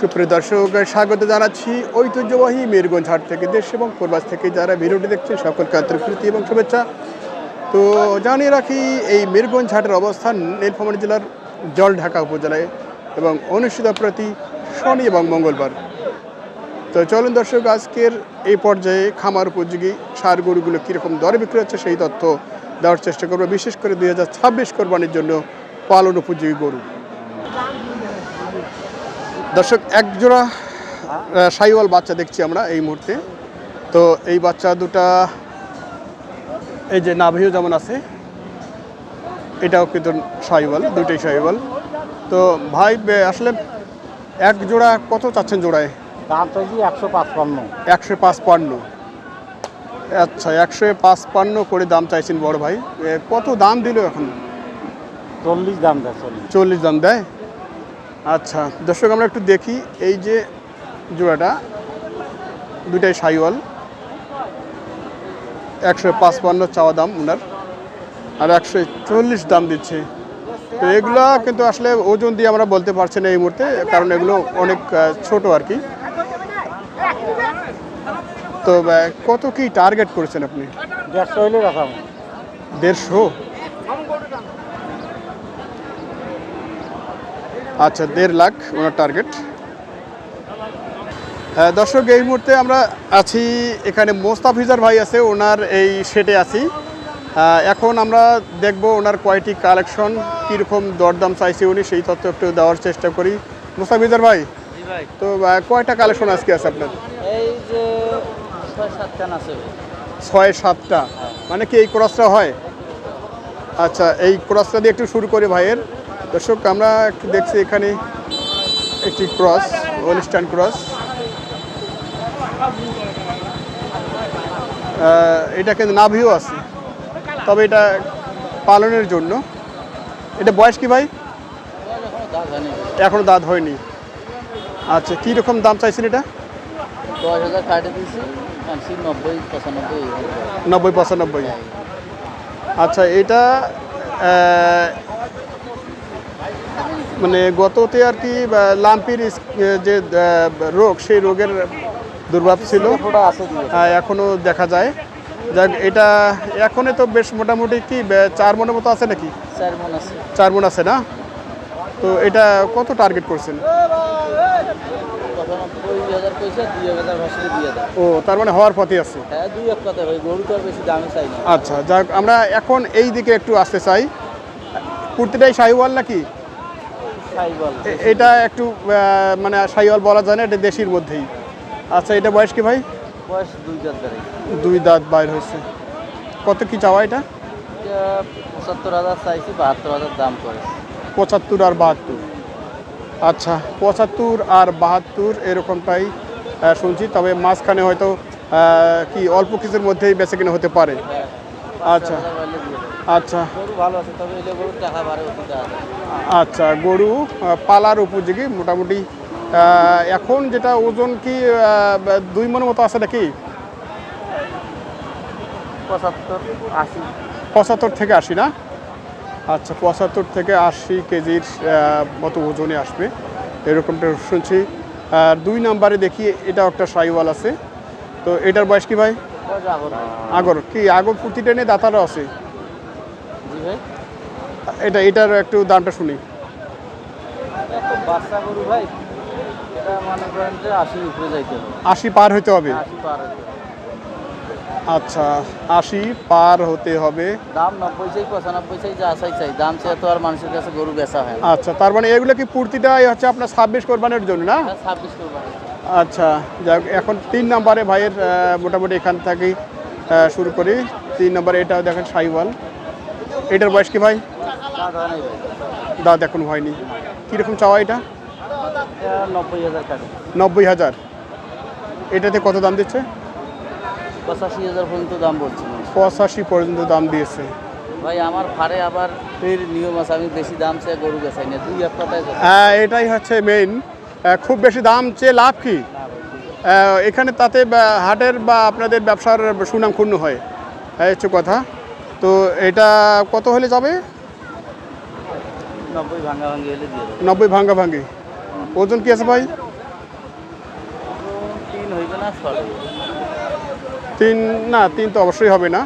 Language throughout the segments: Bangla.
সুপ্রিয় দর্শক, স্বাগত জানাচ্ছি ঐতিহ্যবাহী মেরগঞ্জ হাট থেকে, দেশ এবং প্রবাস থেকে। যারা ভিডিওটি দেখছেন, সকলকে আন্তরিক এবং শুভেচ্ছা। তো জানিয়ে রাখি, এই মেরগঞ্জ হাটের অবস্থান নীলফামারী জেলার জলঢাকা উপজেলায় এবং অনুষ্ঠিত প্রতি শনি এবং মঙ্গলবার। তো চলুন দর্শক, আজকের এই পর্যায়ে খামার উপযোগী সার গরুগুলো কীরকম দরে বিক্রি হচ্ছে সেই তথ্য দেওয়ার চেষ্টা করব। বিশেষ করে দুই হাজার ছাব্বিশ কোরবানির জন্য পালন উপযোগী গরু। দর্শক এক জোড়া আহ, সাইওয়াল বাচ্চা দেখছি আমরা এই মুহূর্তে। তো এই বাচ্চা দুটা এই যে নাভিও যেমন আছে এটাও কিন্তু সাইওয়াল দুটোই সাইওয়াল। তো ভাই আসলে এক জোড়া কত চাচ্ছেন জোড়ায়? দাম চাইছি একশো পাঁচপান্ন। একশো পাঁচপান্ন। আচ্ছা একশো পাঁচপান্ন করে দাম চাইছেন বড় ভাই। কত দাম দিল এখন? চল্লিশ দাম দেয় চল্লিশ দাম দেয়? আচ্ছা দর্শক আমরা একটু দেখি এই যে জোড়াটা। দুটাই সাইওয়াল। একশো পাঁচপান্ন চাওয়া দাম ওনার আর একশো চল্লিশ দাম দিচ্ছে। তো এগুলো কিন্তু আসলে ওজন দিয়ে আমরা বলতে পারছি না এই মুহূর্তে কারণ এগুলো অনেক ছোট আর কি। তো কত কি টার্গেট করেছেন আপনি? দেড়শো হইলে দেড়শো? আচ্ছা দেড় লাখ ওনার টার্গেট দর্শক এই মুহূর্তে আমরা আছি এখানে মোস্তাফিজার ভাই আছে ওনার এই সেটে আছি। এখন আমরা দেখব ওনার কয়টি কালেকশন কীরকম দরদাম চাইছে উনি সেই তথ্য একটু দেওয়ার চেষ্টা করি। মোস্তাফিজার ভাই তো কয়টা কালেকশন আজকে আছে আপনার? এই যে ছয় সাতটা মানে কি এই ক্রসটা হয়? আচ্ছা এই ক্রসটা দিয়ে একটু শুরু করি ভাইয়ের। দর্শক আমরা দেখছি এখানে একটি ক্রস অনুষ্ঠান ক্রস। এটা কিন্তু নাভিও আছে। তবে এটা পালনের জন্য। এটা বয়স কি ভাই? এখনও দাঁত হয়নি। আচ্ছা কী রকম দাম চাইছেন এটা? নব্বই পঁচানব্বই আচ্ছা এটা মানে গততে আর কি লাম্পির যে রোগ সেই রোগের দুর্ভাব ছিল। ওটা আছে দিয়ে আহ, এখনও দেখা যায়। যাক এটা এখনে তো বেশ মোটামুটি কি চার মনের মতো আছে নাকি? চার মন আছে। চার মন আছে না? তো এটা কত টার্গেট করছেন? ও তার মানে হওয়ার পথে আছে। হ্যাঁ আচ্ছা যাক আমরা এখন এই দিকে একটু আসতে চাই। কুর্তিটাই শাহিওয়াল নাকি? এটা একটু মানে সাইওয়াল বলা যায় না এটা দেশির মধ্যেই। আচ্ছা এটা বয়স কি ভাই? বয়স দুই গাড়ি দুই দাঁত বাইর হয়েছে। কত কি চাওয়া এটা? পঁচাত্তর হাজার চাইছি বাহাত্তর হাজার দাম করে পঁচাত্তর আর বাহাত্তর। আচ্ছা পঁচাত্তর আর বাহাত্তর এরকমটাই শুনছি। তবে মাঝখানে হয়তো কি অল্প কিছুর মধ্যেই বেঁচে কিনে হতে পারে। আচ্ছা। আচ্ছা। গরু ভালো আছে তবে এলে গরুর টাকা বাড়ে আচ্ছা গরু পালার উপযোগী মোটামুটি এখন যেটা ওজন কি দুই মনের মতো আছে নাকি? পঁচাত্তর আশি। পঁচাত্তর থেকে আশি না? আচ্ছা পঁচাত্তর থেকে আশি কেজির মতো ওজনে আসবে। এরকমটা শুনছি। আর দুই নাম্বারে দেখি এটা একটা সাইওয়াল আছে। তো এটার বয়স কি ভাই? আগর কি আগর প্রতিটা নিয়ে দাতারও আছে? এটা এটার একটু দামটা শুনি। বাচ্চা গরু ভাই এটা মনে করেন যে আশি উপরে যাইতে হবে। আশি পার হইতে হবে। আশি পার হইতে হবে। আচ্ছা আশি পার হতে হবে। দাম নব্বই চাই পঁচানব্বই চাই যা চাই চাই। দাম চেয়ে তো আর মানুষের কাছে গরু বেচা হয় আচ্ছা তার মানে এগুলো কি পূর্তিটাই হচ্ছে আপনার ছাব্বিশ কোরবানের জন্য না? ছাব্বিশ করবেন আচ্ছা যাক এখন তিন নম্বরে ভাইয়ের মোটামুটি এখান থেকেই শুরু করি। তিন নম্বরে এটা দেখেন সাইওয়াল। এটার বয়স কি ভাই? দাঁত এখন হয়নি। কীরকম চাওয়া এটা? এটা নব্বই হাজার নব্বই হাজার। এটাতে কত দাম দিচ্ছে? পঁচাশি হাজার পর্যন্ত দাম বলছি। পঁচাশি পর্যন্ত দাম দিয়েছে। ভাই আমার ফাড়ে আবার ফের নিয়ম আছে আমি বেশি দাম চেয়ে গরু বেচাই না দুই এক কথায় হ্যাঁ এটাই হচ্ছে মেইন খুব বেশি দাম চেয়ে লাভ কি? না এখানে তাতে হাটের বা আপনাদের ব্যবসার সুনাম ক্ষুণ্ণ হয়। এই হচ্ছে কথা। তো এটা কত হলে যাবে? নব্বই ভাঙ্গা ভাঙ্গি ওজন কি আছে ভাই? ছয় তিন না তিন তো অবশ্যই হবে না।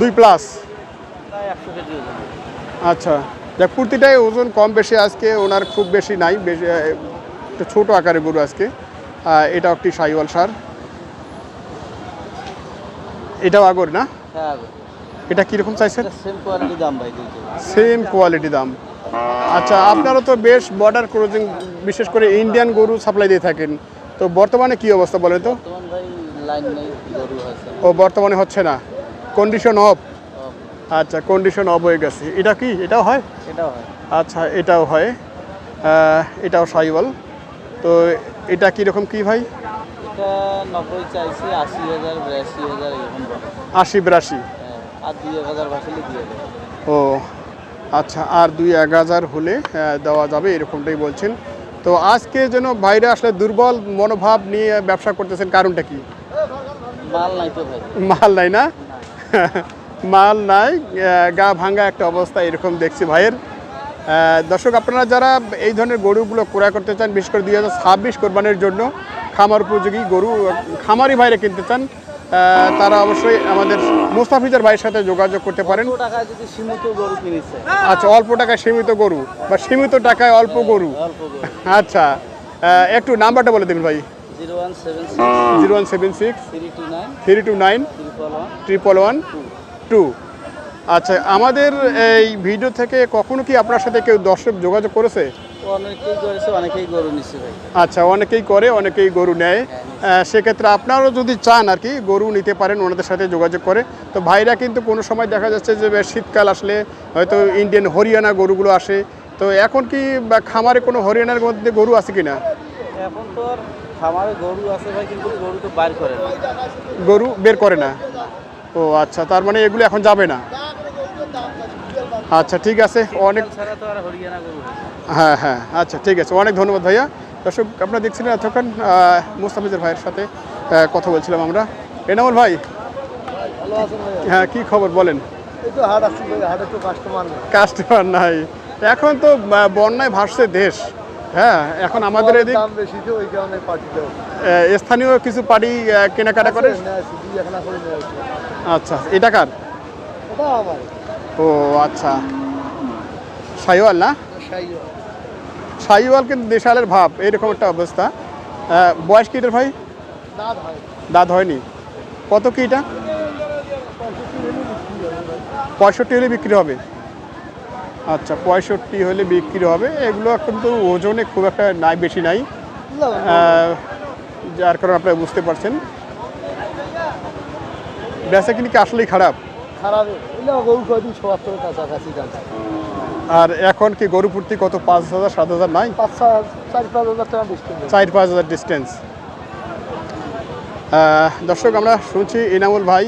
দুই প্লাস আচ্ছা। দেখ প্রতিটাই ওজন কম বেশি আজকে ওনার খুব বেশি নাই বেশি একটু ছোটো আকারের গরু আজকে। এটাও একটি সাইওয়াল সার। এটাও আগর না? হ্যাঁ এটা কীরকম চাইছেন সেম কোয়ালিটি দাম সেম কোয়ালিটি দাম। আচ্ছা আপনারা তো বেশ বর্ডার ক্রসিং বিশেষ করে ইন্ডিয়ান গরু সাপ্লাই দিয়ে থাকেন। তো বর্তমানে কি অবস্থা বলেন তো? ও বর্তমানে হচ্ছে না। কন্ডিশন অফ আচ্ছা কন্ডিশন অফ হয়ে গেছে। এটা কি? এটাও হয়? এটাও হয়। আচ্ছা এটাও হয়। এটাও সাইবল তো এটা কীরকম কি ভাই? আশি বিরাশি হ্যাঁ, ও আচ্ছা আর দুই এক হাজার হলে দেওয়া যাবে এরকমটাই বলছেন। তো আজকে যেন বাইরে আসলে দুর্বল মনোভাব নিয়ে ব্যবসা করতেছেন কারণটা কি? মাল নাই তো ভাই। মাল নাই না? মাল নাই গা ভাঙ্গা একটা অবস্থা এরকম দেখছি ভাইয়ের। দর্শক আপনারা যারা এই ধরনের গরুগুলো ক্রয় করতে চান বিশেষ করে দুই হাজার ছাব্বিশ কোরবানির জন্য খামার উপযোগী গরু খামারি ভাইরে কিনতে চান তারা অবশ্যই আমাদের মুস্তাফিজার ভাইয়ের সাথে যোগাযোগ করতে পারেন। আচ্ছা অল্প টাকায় সীমিত গরু বা সীমিত টাকায় অল্প গরু। আচ্ছা একটু নাম্বারটা বলে দেবেন ভাই। Zero one seven six three two nine triple one two. আচ্ছা আমাদের এই ভিডিও থেকে কখনো কি আপনার সাথে কেউ দর্শক যোগাযোগ করেছে? অনেকেই করেছে অনেকেই গরু নিচ্ছে ভাই। আচ্ছা অনেকেই করে অনেকেই গরু নেয়। সেক্ষেত্রে আপনারাও যদি চান আর কি গরু নিতে পারেন ওনাদের সাথে যোগাযোগ করে। তো ভাইরা কিন্তু কোনো সময় দেখা যাচ্ছে যে শীতকাল আসলে হয়তো ইন্ডিয়ান হরিয়ানা গরুগুলো আসে। তো এখন কি খামারে কোনো হরিয়ানার মধ্যে গরু আছে কি না এখন তো খামারে গরু আছে ভাই কিন্তু গরু তো বাইর করে না। গরু বের করে না? ও আচ্ছা তার মানে এগুলো এখন যাবে না? আচ্ছা ঠিক আছে অনেক হয়। হ্যাঁ আচ্ছা ঠিক আছে অনেক ধন্যবাদ ভাইয়া। দর্শক আপনারা দেখছিলেন এতক্ষণ মুস্তাফিজের ভাইয়ের সাথে কথা বলছিলাম আমরা। এনামুল ভাই ভাই হ্যাঁ কি খবর বলেন? কাস্টমার নাই। এখন তো বন্যায় ভাসছে দেশ। হ্যাঁ এখন আমাদের এদিক দাম বেশি তো ওই কারণে পার্টি স্থানীয় কিছু পার্টি কেনাকাটা করে? আচ্ছা এটা কার? ও আচ্ছা। সাইওয়াল না? সাইও সাইওয়াল কিন্তু দেশালের ভাব এরকম একটা অবস্থা। বয়স কি এটার ভাই? দাঁত হয়নি। কত কি এটা? পঁয়ষট্টি হলে বিক্রি হবে। আচ্ছা পঁয়ষট্টি হলে বিক্রি হবে। এগুলো কিন্তু ওজনে খুব একটা নাই বেশি নাই। যার কারণে আপনারা বুঝতে পারছেন। বেচা কিনি কি আসলেই খারাপ? আর এখন কি গরু প্রতি কত? পাঁচ হাজার সাত হাজার নাই? চার পাঁচ হাজার ডিস্টেন্স দর্শক আমরা শুনছি এনামুল ভাই।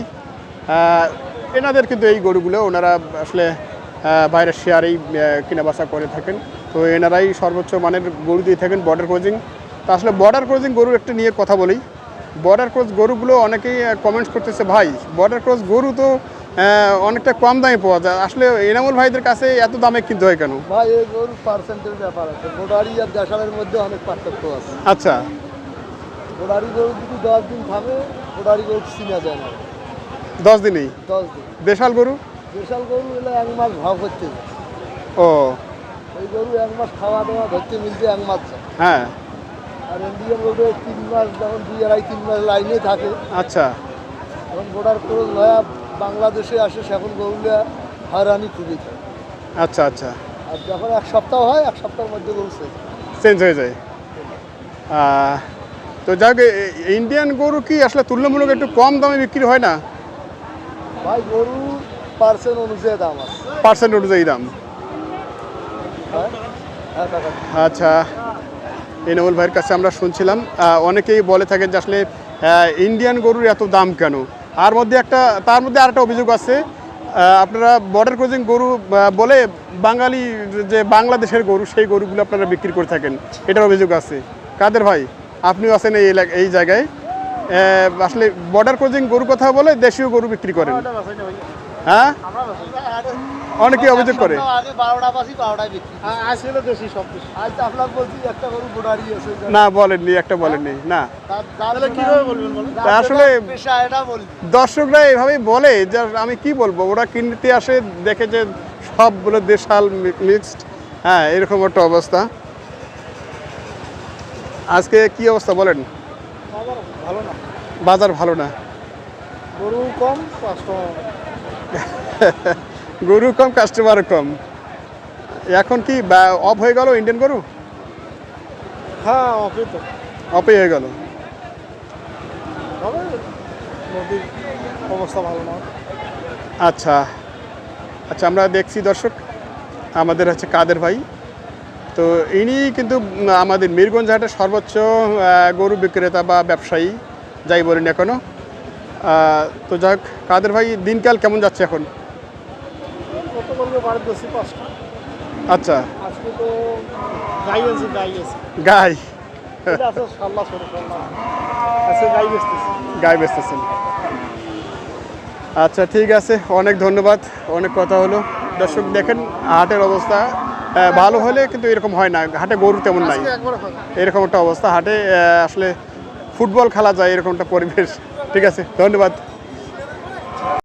এনাদের কিন্তু এই গরুগুলো ওনারা আসলে বাইরের শেয়ারেই কেনা বেচা করে থাকেন। তো এনারাই সর্বোচ্চ মানের গরু দিয়ে থাকেন বর্ডার ক্রসিং তা আসলে বর্ডার ক্রসিং গরুর একটা নিয়ে কথা বলি। বর্ডার ক্রস গরুগুলো অনেকেই কমেন্টস করতেছে ভাই বর্ডার ক্রস গরু তো অনেকটা কম দামে পাওয়া যায়। আসলে এনামুল ভাইদের কাছে এত দামে কিনতে হয় কেন? ভাই এই গরুর পার্সেন্টের ব্যাপার আছে। গোডারি আর দেশালের মধ্যে অনেক পার্থক্য আছে। আচ্ছা। গোডারি গরু যদি দশ দিন গোডারি গরু চিনা যায় না। দশ দিনেই? দশ দিন। দেশাল গরু? দেশাল গরু এলে এক মাস ভাব করতে ও। ওই গরু এক মাস খাওয়া দাওয়া ধরতে মিলতে এক মাস হ্যাঁ। আর ইন্ডিয়ান গরু তিন মাস যখন দুই আড়াই তিন মাস লাইনে থাকে। আচ্ছা। তখন গোডার ক্রোজ নয়া বাংলাদেশে আসে সেখন গরুটা হয়রানি খুবই থাকে আচ্ছা আচ্ছা। আর যখন এক সপ্তাহ হয় এক সপ্তাহের মধ্যে গরু চেঞ্জ হয়ে। যায়। তো যাক ইন্ডিয়ান গরু কি আসলে তুলনামূলক একটু কম দামে বিক্রি হয় না? ভাই গরু পার্সেন্ট অনুযায়ী দাম পার্সেন্ট অনুযায়ী দাম? আচ্ছা এনামুল ভাইয়ের কাছে আমরা শুনছিলাম অনেকেই বলে থাকেন যে আসলে ইন্ডিয়ান গরুর এত দাম কেন? আর মধ্যে একটা, তার মধ্যে আরেকটা অভিযোগ আছে আপনারা বর্ডার ক্রসিং গরু বলে বাঙালি যে বাংলাদেশের গরু, সেই গরুগুলো আপনারা বিক্রি করে থাকেন, এটার অভিযোগ আছে। কাদের ভাই? আপনিও আছেন এই এই জায়গায়। আসলে বর্ডার ক্রসিং গরু কথা বলে দেশীয় গরু বিক্রি করেন। হ্যাঁ? অনেকে অভিযোগ করে। না বলেননি একটা বলেননি না। আসলে- দর্শকরা এভাবেই বলে যে আমি কি বলব ওরা কিনতে আসে দেখে যে সবগুলো দেশাল মিক্সড হ্যাঁ এরকম একটা অবস্থা। আজকে কি অবস্থা বলেন? ভালো না। বাজার ভালো না। গরু কম কাস্টমার গরু কম কাস্টমার কম। এখন কি অফ হয়ে গেল ইন্ডিয়ান গরু? হ্যাঁ অফে তো। অফে হয়ে গেল। অবস্থা ভালো না। আচ্ছা। আচ্ছা আমরা দেখছি দর্শক আমাদের হচ্ছে কাদের ভাই। তো ইনি কিন্তু আমাদের মিরগঞ্জ হাটের সর্বোচ্চ গরু বিক্রেতা বা ব্যবসায়ী যাই বলেন এখনও আহ, তো যাক কাদের ভাই দিনকাল কেমন যাচ্ছে এখন? আচ্ছা। গাই। গাই বেচতেছেন। আচ্ছা ঠিক আছে অনেক ধন্যবাদ অনেক কথা হলো। দর্শক দেখেন হাটের অবস্থা ভালো হলে কিন্তু এরকম হয় না হাটে গরু তেমন নাই। এরকম একটা অবস্থা হাটে আসলে ফুটবল খেলা যায় এরকম একটা পরিবেশ। ঠিক আছে ধন্যবাদ।